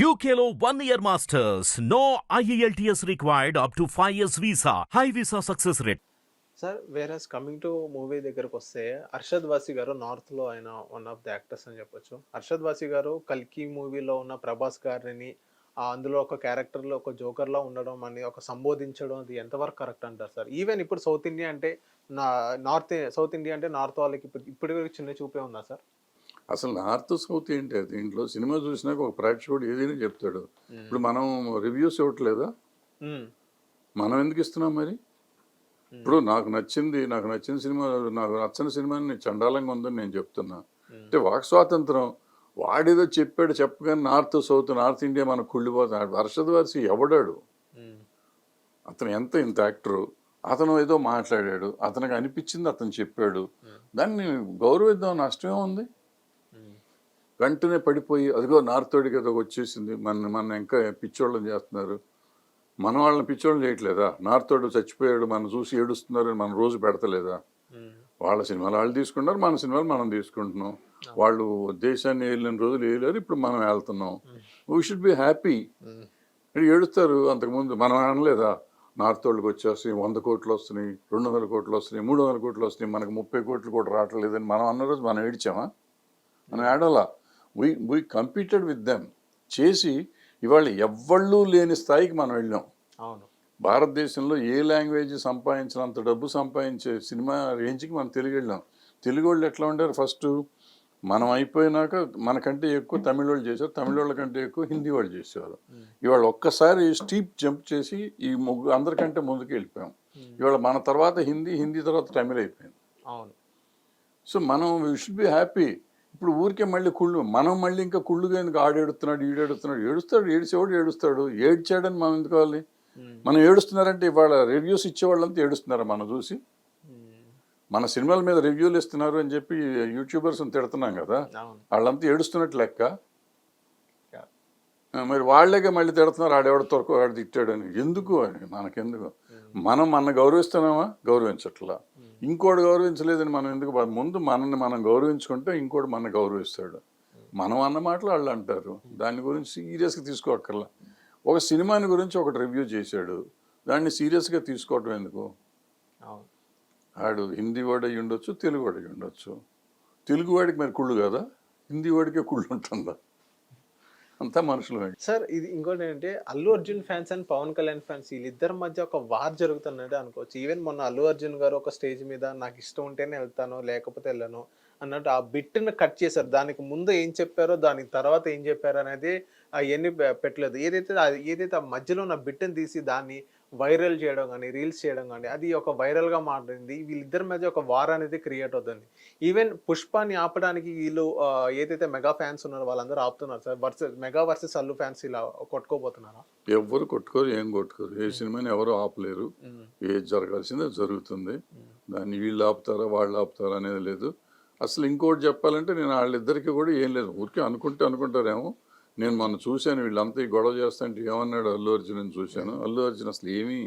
యూకేలో one year masters no E IELTS required up to 5 years visa. High visa success rate. Sir whereas coming to movie దగ్గరకు వస్తే అర్షద్ వాసి గారు నార్త్లో ఆయన వన్ ఆఫ్ ది యాక్టర్స్ అని చెప్పొచ్చు అర్షద్ వాసి గారు కల్కి మూవీలో ఉన్న ప్రభాస్ గారిని అందులో ఒక క్యారెక్టర్లో ఒక జోకర్లా ఉండడం అని ఒక సంబోధించడం అది ఎంతవరకు కరెక్ట్ అంటారు సార్ ఈవెన్ ఇప్పుడు సౌత్ ఇండియా అంటే నా నార్త్ సౌత్ ఇండియా అంటే నార్త్ వాళ్ళకి ఇప్పుడు ఇప్పటి చిన్న చూపే ఉందా సార్ అసలు నార్త్ సౌత్ ఏంటి అది? దీంట్లో సినిమా చూసినాక ఒక ప్రేక్షకుడు ఏదైనా చెప్తాడు. ఇప్పుడు మనం రివ్యూస్ ఇవ్వట్లేదా. మనం ఎందుకు ఇస్తున్నాం మరి? ఇప్పుడు నాకు నచ్చింది నాకు నచ్చిన సినిమా నాకు నచ్చని సినిమాని చండాలంగా ఉందని నేను చెప్తున్నా. అంటే వాక్ స్వాతంత్రం వాడేదో చెప్పాడు చెప్పగానే నార్త్ సౌత్ నార్త్ ఇండియా మనకు కుళ్ళిపోతాడు వర్షద్ వాసి ఎవడాడు. అతను ఎంత ఇంత యాక్టరు? అతను ఏదో మాట్లాడాడు అతనికి అనిపించింది అతను చెప్పాడు. దాన్ని గౌరవిద్దాం నష్టమే ఉంది. వెంటనే పడిపోయి అదిగో నార్తోడికి ఏదో వచ్చేసింది మన మన ఇంకా పిచ్చోళ్ళని చేస్తున్నారు. మన వాళ్ళని పిచ్చోళ్ళని చేయట్లేదా? నార్తోడు చచ్చిపోయాడు మనం చూసి ఏడుస్తున్నారు మనం రోజు పెడతలేదా. వాళ్ళ సినిమాలు వాళ్ళు తీసుకుంటారు మన సినిమాలు మనం తీసుకుంటున్నాం. వాళ్ళు దేశాన్ని వెళ్ళిన రోజులు వేయలేరు ఇప్పుడు మనం వెళ్తున్నాం వీ షుడ్ బి హ్యాపీ ఏడుస్తారు అంతకుముందు మనం అనలేదా నార్త్ వాళ్ళకి వచ్చేసి వంద కోట్లు వస్తున్నాయి రెండు వందల కోట్లు వస్తున్నాయి మూడు వందల కోట్లు వస్తున్నాయి మనకు ముప్పై కోట్లు కూడా రావట్లేదని మనం అన్న రోజు మనం ఏడ్చామా? మనం ఏడాలా we we competed with them చేసి ఇవాళ ఎవ్వళ్ళు లేని స్థాయికి మనం వెళ్ళాం. అవును. భారతదేశంలో ఏ లాంగ్వేజ్ సంపాదించినంత డబ్బు సంపాదించే సినిమా రేంజ్కి మనం తెలుగు వెళ్ళాం. తెలుగు వాళ్ళు ఎట్లా ఉండారు? ఫస్ట్ మనం అయిపోయినాక మనకంటే ఎక్కువ తమిళ వాళ్ళు చేశారు. తమిళ వాళ్ళ కంటే ఎక్కువ హిందీ వాళ్ళు చేసేవారు. ఇవాళ ఒక్కసారి స్టీప్ జంప్ చేసి ఈ ముగ్గు అందరికంటే ముందుకు వెళ్ళిపోయాం. ఇవాళ మన తర్వాత హిందీ హిందీ తర్వాత తమిళ అయిపోయింది. అవును. సో మనం వీ షుడ్ బి హ్యాపీ ఇప్పుడు ఊరికే మళ్ళీ కుళ్ళు మనం మళ్ళీ ఇంకా కుళ్ళుగా ఎందుకు ఆడేడుతున్నాడు ఈడేడుతున్నాడు ఏడుస్తాడు ఏడిచేవాడు ఏడుస్తాడు ఏడ్చాడని మనం ఎందుకు కావాలి. మనం ఏడుస్తున్నారంటే ఇవాళ రివ్యూస్ ఇచ్చేవాళ్ళంతా ఏడుస్తున్నారా మనం చూసి. మన సినిమాల మీద రివ్యూలు ఇస్తున్నారు అని చెప్పి యూట్యూబర్స్ తిడుతున్నాం కదా. వాళ్ళంతా ఏడుస్తున్నట్టు లెక్క. మరి వాళ్ళకే మళ్ళీ తిడుతున్నారు ఆడెవడ తొరకు ఆడు తిట్టాడని. ఎందుకు అని? మనకెందుకు? మనం మన గౌరవిస్తున్నామా? గౌరవించట్లా. ఇంకోటి గౌరవించలేదని మనం ఎందుకు ముందు మనల్ని మనం గౌరవించుకుంటే ఇంకోటి మన గౌరవిస్తాడు. మనం అన్న మాటలు వాళ్ళు అంటారు. దాని గురించి సీరియస్గా తీసుకోక్కర్లా. ఒక సినిమాని గురించి ఒకటి రివ్యూ చేశాడు. దాన్ని సీరియస్గా తీసుకోవటం ఎందుకు? ఆడు హిందీ వాడు అయి ఉండొచ్చు తెలుగు వాడు అయి ఉండొచ్చు తెలుగు వాడికి మరి కుళ్ళు కదా? హిందీ వాడికే కుళ్ళు ఉంటుందా అంతా మనుషులు సార్ ఇది ఇంకోటి ఏంటంటే Allu Arjun fans and Pawan Kalyan fans వీళ్ళిద్దరి మధ్య ఒక వార్ జరుగుతున్నట్టు అనుకోవచ్చు. ఈవెన్ మొన్న అల్లు అర్జున్ గారు ఒక స్టేజ్ మీద నాకు ఇష్టం ఉంటేనే వెళ్తాను లేకపోతే వెళ్ళను అన్నట్టు ఆ బిట్ని కట్ చేశారు. దానికి ముందు ఏం చెప్పారో దానికి తర్వాత ఏం చెప్పారో అనేది అవన్నీ పెట్టలేదు. ఏదైతే ఏదైతే ఆ మధ్యలో ఉన్న బిట్ని తీసి దాన్ని వైరల్ చేయడం కానీ రీల్స్ చేయడం కానీ అది ఒక viral గా మారింది. వీళ్ళిద్దరి మధ్య ఒక వార్ అనేది క్రియేట్ అవుతుంది. ఈవెన్ పుష్పాన్ని ఆపడానికి వీళ్ళు ఏదైతే మెగా ఫ్యాన్స్ ఉన్నారో వాళ్ళందరూ ఆపుతున్నారు sir. Versus mega versus Allu fans ఇలా కొట్టుకోబోతున్నారా? ఎవ్వరు కొట్టుకోరు ఏం కొట్టుకోరు. ఏ సినిమాని ఎవరు ఆపలేరు. ఏది జరగాల్సిందే జరుగుతుంది. దాన్ని వీళ్ళు ఆపుతారా వాళ్ళు ఆపుతారా అనేది లేదు. అసలు ఇంకోటి చెప్పాలంటే నేను వాళ్ళిద్దరికి కూడా ఏం లేదు. ఊరికే అనుకుంటే అనుకుంటారేమో. నేను మొన్న చూశాను వీళ్ళంతా ఈ గొడవ చేస్తుంటే ఏమన్నాడు అల్లు అర్జున్ అని చూశాను అల్లు అర్జున్ అసలు ఏమీ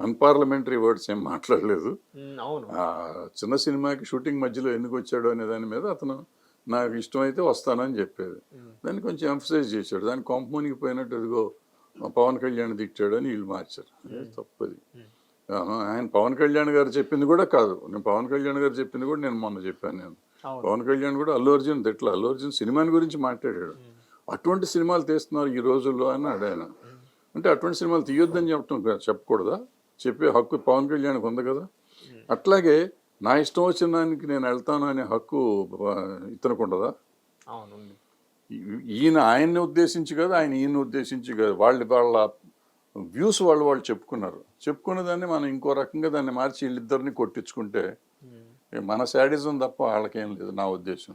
అన్పార్లమెంటరీ వర్డ్స్ ఏం మాట్లాడలేదు. చిన్న సినిమాకి షూటింగ్ మధ్యలో ఎందుకు వచ్చాడు అనే దాని మీద అతను నాకు ఇష్టమైతే వస్తానని చెప్పేది. దాన్ని కొంచెం ఎంఫసైజ్ చేశాడు. దాన్ని కొంప మునిగిపోయినట్టు ఎదుగో పవన్ కళ్యాణ్ తిట్టాడు అని వీళ్ళు మార్చారు. తప్పది. ఆయన పవన్ కళ్యాణ్ గారు చెప్పింది కూడా కాదు. నేను పవన్ కళ్యాణ్ గారు చెప్పింది కూడా నేను మొన్న చెప్పాను నేను. పవన్ కళ్యాణ్ కూడా అల్లు అర్జున్ తిట్ల అల్లు అర్జున్ సినిమాని గురించి మాట్లాడాడు. అటువంటి సినిమాలు తీస్తున్నారు ఈ రోజుల్లో అన్నాడు ఆయన. అంటే అటువంటి సినిమాలు తీయొద్దని చెప్పడం చెప్పకూడదా? చెప్పే హక్కు పవన్ కళ్యాణ్కి ఉంది కదా. అట్లాగే నా ఇష్టం వచ్చిన దానికి నేను వెళ్తాను అనే హక్కు ఇతనికి ఉండదా? ఈయన ఆయన్ని ఉద్దేశించి కాదు ఆయన ఈయన ఉద్దేశించి కాదు. వాళ్ళు వాళ్ళ వ్యూస్ వాళ్ళు వాళ్ళు చెప్పుకున్నారు. చెప్పుకున్న దాన్ని మనం ఇంకో రకంగా దాన్ని మార్చి వీళ్ళిద్దరిని కొట్టించుకుంటే మన శాడిజం తప్ప వాళ్ళకేం లేదు నా ఉద్దేశం.